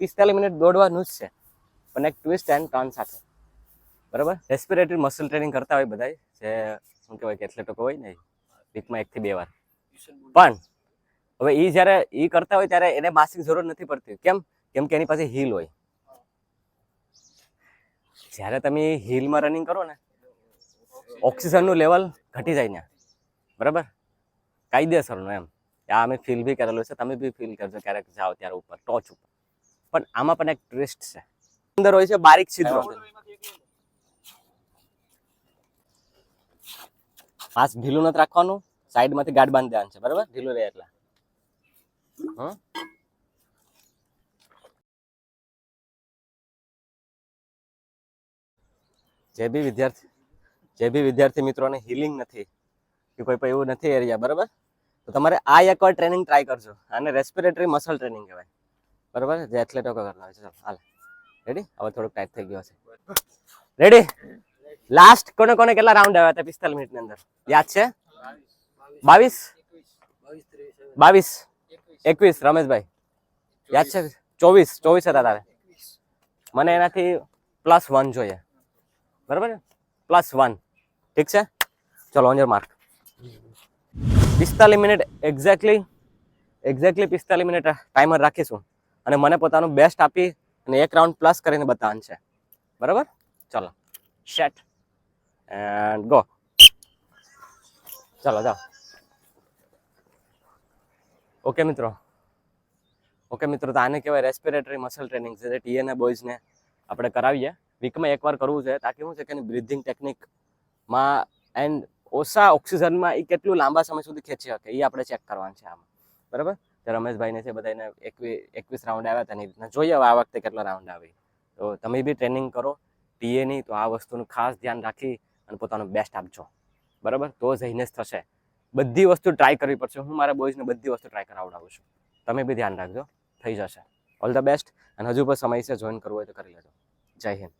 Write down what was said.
પિસ્તાલીસ મિનિટ દોડવાનું જ છે. પણ એક ટ્વિસ્ટ એન્ડ ટર્ન સાથે. બરાબર? રેસ્પિરેટરી મસલ ટ્રેનિંગ કરતા હોય બધા જે શું કહેવાય કે એથ્લેટો હોય ને વીકમાં એકથી બે વાર. પણ, હવે એ જ્યારે એ કરતા હોય ત્યારે એને માસિક જરૂર નથી પડતી. કેમ? કેમ કે એની પાસે હીલ હોય. જ્યારે તમે હીલમાં રનિંગ કરો ને ઓક્સિજનનું લેવલ ઘટી જાય ને બરાબર? કાયદેસરનું એમ. આ અમે ફીલ બી કરેલું છે, તમે બી ફીલ કરજો ક્યારેક જાઓ ત્યારે ઉપર ટોચ ઉપર. પણ આમાં પણ એક ટ્વિસ્ટ છે. અંદર હોય છે બારીક છિદ્રો. હાથ ઢીલું નથી રાખવાનું સાઈડમાંથી ગાઢ બાંધી દેવાનું છે બરાબર? ઢીલું રહે એટલે. હં. જે બી વિદ્યાર્થી જે બી વિદ્યાર્થી મિત્રોને હિલિંગ નથી કે કોઈ પણ એવું નથી એરિયા બરાબર? તો તમારે આ એકવાર ટ્રેનિંગ ટ્રાય કરજો. આને રેસ્પિરેટરી મસલ ટ્રેનિંગ કહેવાય. બરાબર જે એથ્લેટો કરતા હોય છે, ચાલો, હાલ. રેડી હવે થોડુંક ટાઈટ થઈ ગયો છે. રેડી લાસ્ટ કોને કોને કેટલા રાઉન્ડ આવ્યા હતા પિસ્તાલીસ મિનિટની અંદર? યાદ છે? બાવીસ? બાવીસ. એકવીસ, રમેશભાઈ. યાદ છે? ચોવીસ. ચોવીસ હતા તારે. મને એનાથી પ્લસ વન જોઈએ. બરાબર ને પ્લસ વન ઠીક છે? ચલો ઓન યોર માર્ક પિસ્તાલીસ મિનિટ એક્ઝેક્ટલી એક્ઝેક્ટલી પિસ્તાલીસ મિનિટ ટાઈમર રાખીશું. અને મને પોતાનું બેસ્ટ આપી અને એક રાઉન્ડ પ્લસ કરીને બતાવવાનું છે. બરાબર? ચલો. શેટ એન્ડ ગો ચલો, જાઓ. ઓકે મિત્રો. ઓકે મિત્રો, તો આને કહેવાય રેસ્પિરેટરી મસલ ટ્રેનિંગ છે. જે ટીએને બોયઝને આપણે કરાવીએ. વીકમાં એકવાર કરવું છે, તાકી શું છે કે બ્રિધિંગ ટેકનિકમાં એન્ડ ઓછા ઓક્સિજનમાં એ કેટલું લાંબા સમય સુધી ખેંચી શકે એ આપણે ચેક કરવાનું છે આમાં. બરાબર? તો રમેશભાઈને છે બધાને એકવી, એકવીસ રાઉન્ડ આવ્યા હતા એની જોઈએ હવે આ વખતે કેટલો રાઉન્ડ આવે. તો તમે બી ટ્રેનિંગ કરો ટીએની તો આ વસ્તુનું ખાસ ધ્યાન રાખી અને પોતાનું બેસ્ટ આપજો બરાબર? તો જઈને જ થશે. બધી વસ્તુ ટ્રાય કરવી પડશે. હું મારા બોયઝને બધી વસ્તુ ટ્રાય કરાવડાવું છું. તમે બી ધ્યાન રાખજો. થઈ જશે. ઓલ ધ બેસ્ટ અને હજુ પણ સમય છે જોઈન કરવું હોય તો કરી લેજો. જય હિન્દ.